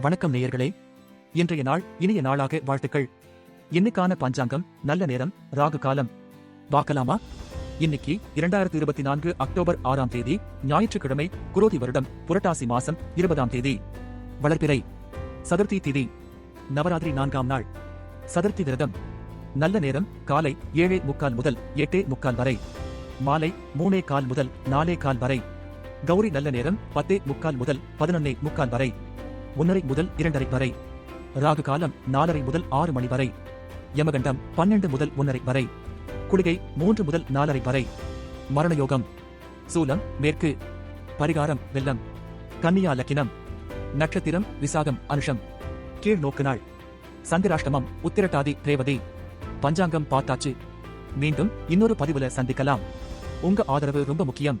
வணக்கம் நேயர்களே. இன்றைய நாள் இனிய நாளாக வாழ்த்துக்கள். இன்னைக்கான பஞ்சாங்கம் நல்ல நேரம் ராகு காலம். பார்க்கலாமா? இன்னைக்கு இரண்டாயிரத்தி இருபத்தி நான்கு அக்டோபர் ஆறாம் தேதி ஞாயிற்றுக்கிழமை குரோதி வருடம் புரட்டாசி மாசம் இருபதாம் தேதி. வளர்பிறை சதுர்த்தி திதி நவராத்திரி நான்காம் நாள். சதுர்த்தி விரதம் நல்ல நேரம் காலை ஏழே முக்கால் முதல் எட்டே முக்கால் வரை. மாலை மூணே கால் முதல் நாலே கால் வரை. கௌரி நல்ல நேரம் பத்தே முக்கால் முதல் பதினொன்னே முக்கால் வரை. ஒன்னரை முதல் இரண்டரை வரை. ராகு காலம் நாலரை முதல் ஆறு மணி வரை. யமகண்டம் பன்னெண்டு முதல் ஒன்னரை வரை. குளிகை மூன்று முதல் நாலரை வரை. மரணயோகம். சூலம் மேற்கு. பரிகாரம் வெள்ளம். கன்னியா லக்கினம். நட்சத்திரம் விசாகம் அனுஷம். கீழ் நோக்கு நாள். சந்திராஷ்டமம் உத்திரட்டாதி ரேவதி. பஞ்சாங்கம் பார்த்தாச்சு. மீண்டும் இன்னொரு பதிவுல சந்திக்கலாம். உங்க ஆதரவு ரொம்ப முக்கியம்.